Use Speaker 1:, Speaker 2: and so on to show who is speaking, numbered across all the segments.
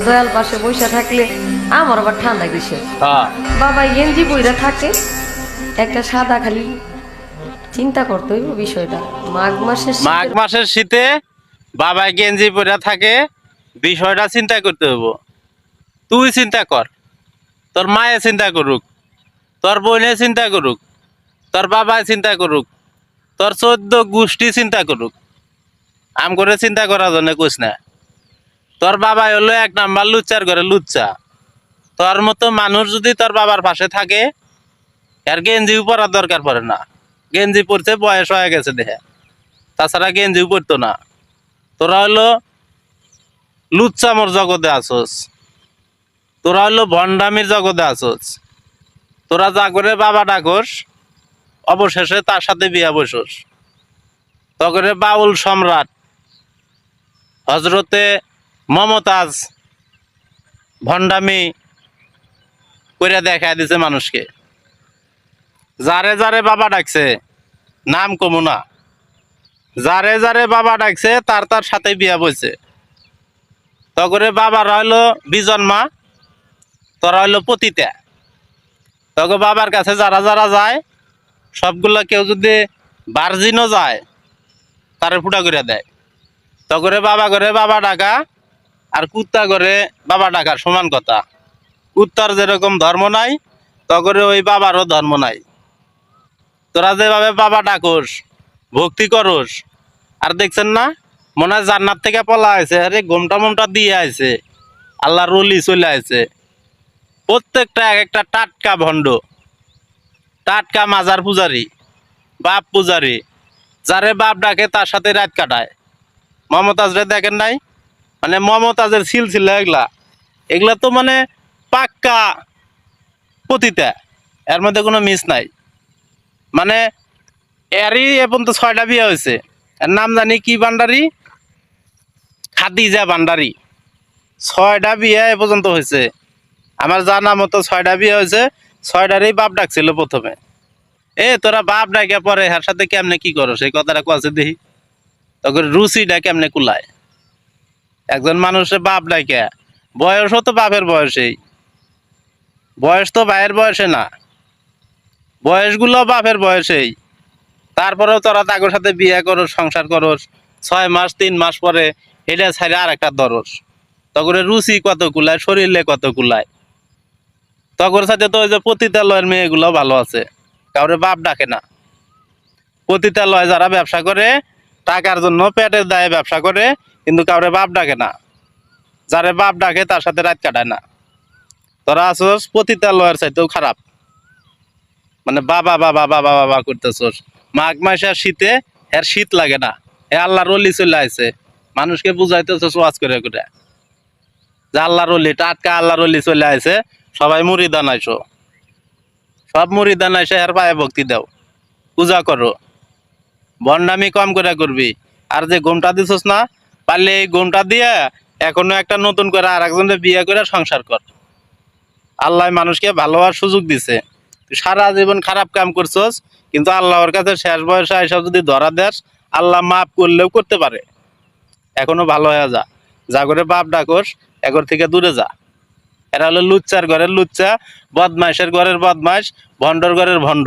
Speaker 1: দয়াল পাশে বসে থাকলে আমার আবার ঠান্ডা কিসে
Speaker 2: হ্যাঁ।
Speaker 1: বাবা গেঞ্জি বইরা থাকে একটা সাদা খালি চিন্তা করতে হইব বিষয়টা। মাঘ মাসের
Speaker 2: মাঘ মাসের শীতে বাবা গেঞ্জি পরে থাকে বিষয়টা চিন্তা করতে হব তুই চিন্তা কর তোর মায়ে চিন্তা করুক তোর বোনে চিন্তা করুক তোর বাবায় চিন্তা করুক তোর চোদ্দ গোষ্ঠী চিন্তা করুক। আম করে চিন্তা করার জন্য কোস না। তোর বাবা হলো এক নাম্বার লুচ্চার করে লুচ্চা। তোর মতো মানুষ যদি তোর বাবার পাশে থাকে আর গেঞ্জিও পরার দরকার পড়ে না। গেঞ্জি পরতে বয়স হয়ে গেছে দেহে তাছাড়া গেঞ্জিও পরতো না। তোরা হলো লুচ্চামর জগতে আসোস। তোরা হলো ভণ্ডামির জগতে আসোস। তোরা যা করে বাবা ডাকোস, অবশেষে তার সাথে বিয়া বসোস। তখন বাউল সম্রাট হজরতে মমতাজ ভণ্ডামি করে দেখা দিছে মানুষকে। যারে যারে বাবা ডাকছে, নাম কমু না যারে যারে বাবা ডাকছে, তার তার সাথে বিয়া বইছে। তগরে বাবার হইল বিজন মা, তোরা হইল পতিতা। তখন বাবার কাছে যারা যারা যায়, সবগুলো কেউ যদি বার্জিনও যায়, তারে ফুটা করে দেয়। তগরে বাবা করে বাবা ডাকা আর কুত্তা করে বাবা ডাকার সমান কথা। কুত্তার যেরকম ধর্ম নাই, তগরে ওই বাবারও ধর্ম নাই। তোরা যেভাবে বাবা ডাকোস, ভক্তি করোস, আর দেখছেন না, মনে হয় জান্নাত থেকে পলা আছে আরে গোমটা মোমটা দিয়ে আছে আল্লাহ রলি চলে আছে প্রত্যেকটা এক একটা টাটকা ভণ্ড, টাটকা মাজার পূজারি, বাপ পূজারি, যারে বাপ ডাকে তার সাথে রাত কাটায়। মমতাজরে দেখেন নাই? মানে মমতাজের সিলসিলা এগুলা। এগুলা তো মানে পাক্কা পতিতা। এর মধ্যে কোনো মিস নাই। মানে এরই এ পর্যন্ত ছয়টা বিয়ে হয়েছে। এর নাম জানি কি ভান্ডারি? খাদিজা ভান্ডারি। ছয়টা বিয়ে এ পর্যন্ত হয়েছে। আমার জানা মতো ছয়টা বিয়ে হয়েছে, ছয়টারই বাপ ডাকছিল প্রথমে। এ, তোরা বাপ ডাকে পরে, এর সাথে কেমনে কি করো সেই কথাটা কাছে দেখি। তখন রুচিটা কেমনে কুলায়? একজন মানুষের বাপ ডাকে বয়সও তো বাপের বয়সেই। বয়স তো ভাইয়ের বয়সে না। বয়সগুলো বাপের বয়সেই। তারপরেও তোরা তাদের সাথে বিয়ে করস, সংসার করস, ছয় মাস, তিন মাস পরে এটা ছাড়ে আর একটা দরস তখন রুচি কত কুলায়, শরীরে কত কুলায়। তখন সাথে তো ওই যে পতিতালয়ের মেয়েগুলো ভালো আছে। কাউরে বাপ ডাকে না। পতিতালয় যারা ব্যবসা করে টাকার জন্য পেটের দায়ে ব্যবসা করে, কিন্তু কাউরে বাপ ডাকে না। যারে বাপ ডাকে, তার সাথে রাত কাটায় না। তোরা আসোস পতিতালয়ের চাইতেও খারাপ। মানে বাবা বাবা বাবা বাবা করতেছোস। মাঘ মাসে শীতে এর শীত লাগে না। এ আল্লাহর অলি চলে আসে মানুষকে বুঝাইতেছোস ওয়াজ করে করে। যে আল্লাহর অলি টাটকা আল্লাহর অলি চলে আসে সবাই মুড়ি দান আইসো। সব মুড়ি দানাইছে এর পায়ে ভক্তি দাও। পূজা করো। বন্ডামি কম করে করবি। আর যে গোমটা দিছস না, পারলে এই গোমটা দিয়ে এখনও একটা নতুন করে আর একজনের বিয়ে করে সংসার কর। আল্লাহ মানুষকে ভালো হওয়ার সুযোগ দিছে। সারা জীবন খারাপ কাম করছস, কিন্তু আল্লাহর কাছে শেষ বয়সে এসব যদি ধরা দেস, আল্লাহ মাফ করলেও করতে পারে। এখনও ভালো হয়ে যা। যা করে বাপ ডাকোস, এগর থেকে দূরে যা। এরা হলো লুচ্চার ঘরের লুচ্চা, বদমাইশের ঘরের বদমাইশ, ভণ্ডর ঘরের ভণ্ড।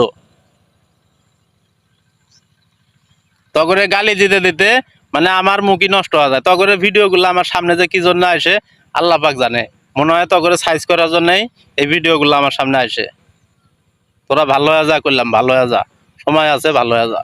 Speaker 2: তগরে গালি দিতে দিতে মানে আমার মুখই নষ্ট হয়ে যায়। তগরে ভিডিওগুলো আমার সামনে যে কি জন্য আসে, আল্লাহ পাক জানে। মনে হয় তগরে সাইজ করার জন্যই এই ভিডিওগুলো আমার সামনে আসে। তোরা ভালো হয়ে যা, করলাম, ভালো হয়ে যা। সময় আছে, ভালো হয়ে যা।